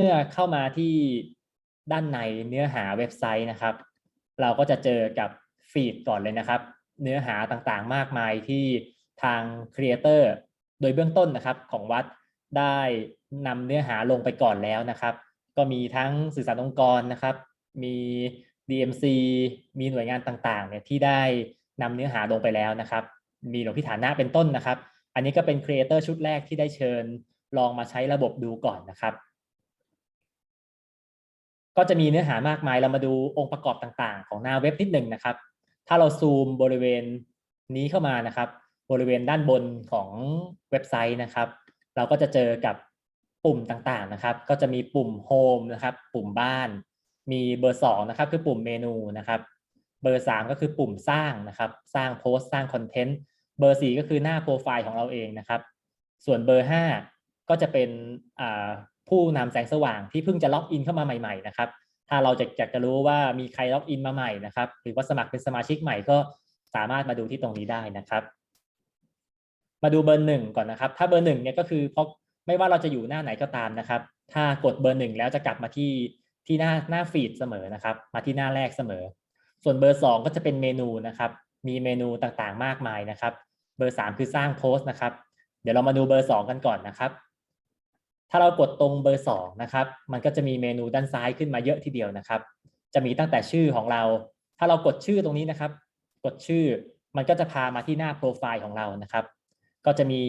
มื่อเข้ามาที่ด้านในเนื้อหาเว็บไซต์นะครับ เราก็จะเจอกับฟีดก่อนเลยนะครับ เนื้อหาต่างๆมากมายที่ทางครีเอเตอร์โดยเบื้องต้นนะครับของวัดได้นำเนื้อหาลงไปก่อนแล้วนะครับ ก็มีทั้งสื่อสารองค์กรนะครับ มี DMC มีหน่วยงานต่างๆเนี่ยที่ได้นำเนื้อหาลงไปแล้วนะครับ มีหลวงพี่ฐานะเป็นต้นนะครับ อันนี้ก็เป็นครีเอเตอร์ชุดแรกที่ได้เชิญลองมาใช้ระบบดูก่อนนะครับ ก็จะมีเนื้อหามากมายเรามาดูองค์ประกอบต่างๆ ของหน้าเว็บนิดหนึ่งนะครับ ถ้าเราซูมบริเวณนี้เข้ามานะครับ บริเวณด้านบนของเว็บไซต์นะครับ เราก็จะเจอกับปุ่มต่างๆนะครับ ก็จะมีปุ่ม Home นะครับ ปุ่มบ้าน มีเบอร์2นะครับคือปุ่มเมนูนะครับ เบอร์ 3 ก็คือปุ่มสร้างนะครับ สร้างโพสต์สร้างคอนเทนต์ เบอร์ 4 ก็คือหน้าโปรไฟล์ของเราเองนะครับ ส่วนเบอร์ 5 ก็จะเป็นผู้นำแสงสว่างที่เพิ่งจะล็อกอินเข้ามาใหม่ๆนะครับ ถ้าเราจะอยากจะรู้ว่ามีใครล็อกอินมาใหม่นะครับ หรือว่าสมัครเป็นสมาชิกใหม่ก็สามารถมาดูที่ตรงนี้ได้นะครับ มาดูเบอร์หนึ่งก่อนนะครับ ถ้าเบอร์หนึ่งเนี่ยก็คือเพราะไม่ว่าเราจะอยู่หน้าไหนก็ตามนะครับ ถ้ากดเบอร์หนึ่งแล้วจะกลับมาที่ที่หน้าหน้าฟีดเสมอนะครับ มาที่หน้าแรกเสมอ ส่วนเบอร์สองก็จะเป็นเมนูนะครับ มีเมนูต่างๆ มากมายนะครับ เบอร์สามคือสร้างโพสต์นะครับ เดี๋ยวเรามาดูเบอร์สองกันก่อนนะครับ ถ้าเรากดตรงเบอร์สองนะครับ มันก็จะมีเมนูด้านซ้ายขึ้นมาเยอะทีเดียวนะครับ จะมีตั้งแต่ชื่อของเรา ถ้าเรากดชื่อตรงนี้นะครับ กดชื่อ มันก็จะพามาที่หน้าโปรไฟล์ของเรานะครับ ก็จะมี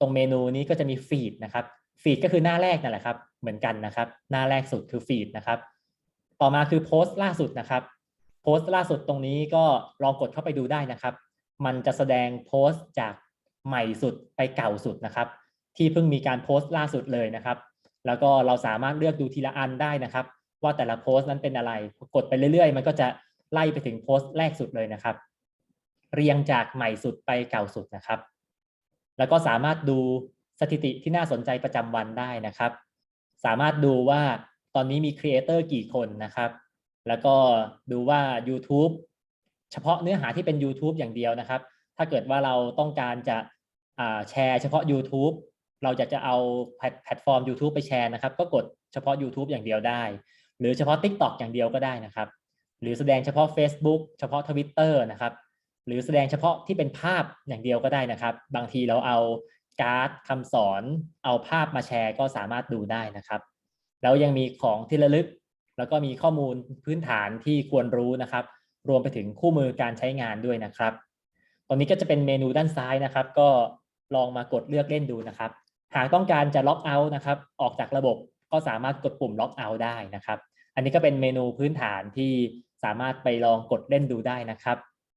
ตรงเมนูนี้ก็จะมีฟีดนะครับ ฟีดก็คือหน้าแรกนั่นแหละครับ เหมือนกันนะครับ หน้าแรกสุดคือฟีดนะครับ ต่อมาคือโพสต์ล่าสุดนะครับ โพสต์ล่าสุดตรงนี้ก็ลองกดเข้าไปดูได้นะครับ มันจะแสดงโพสต์จากใหม่สุดไปเก่าสุดนะครับ ที่เพิ่งมีการโพสต์ล่าสุดเลยนะครับ แล้วก็เราสามารถเลือกดูทีละอันได้นะครับ ว่าแต่ละโพสต์นั้นเป็นอะไร กดไปเรื่อยๆ มันก็จะไล่ไปถึงโพสต์แรกสุดเลยนะครับ เรียงจากใหม่สุดไปเก่าสุดนะครับ แล้วก็สามารถดูสถิติที่น่าสนใจประจำวันได้นะครับ สามารถดูว่าตอนนี้มีครีเอเตอร์กี่คนนะครับ แล้วก็ดูว่า YouTube เฉพาะเนื้อหาที่เป็น YouTube อย่างเดียวนะครับ ถ้าเกิดว่าเราต้องการจะแชร์เฉพาะ YouTube เราจะจะเอาแพลตฟอร์ม YouTube ไปแชร์นะครับ ก็กดเฉพาะ YouTube อย่างเดียวได้ หรือเฉพาะ TikTok อย่างเดียวก็ได้นะครับ หรือแสดงเฉพาะ Facebook เฉพาะ Twitter นะครับ หรือแสดงเฉพาะที่เป็นภาพอย่างเดียวก็ได้นะครับ บางทีเราเอาการ์ดคำสอนเอาภาพมาแชร์ก็สามารถดูได้นะครับแล้วยังมีของที่ระลึก แล้วก็มีข้อมูลพื้นฐานที่ควรรู้นะครับ รวมไปถึงคู่มือการใช้งานด้วยนะครับตรงนี้ก็จะเป็นเมนูด้านซ้ายนะครับ ก็ลองมากดเลือกเล่นดูนะครับ หากต้องการจะล็อกเอาท์นะครับออกจากระบบก็สามารถกดปุ่มล็อกเอาท์ได้นะครับ อันนี้ก็เป็นเมนูพื้นฐานที่สามารถไปลองกดเล่นดูได้นะครับ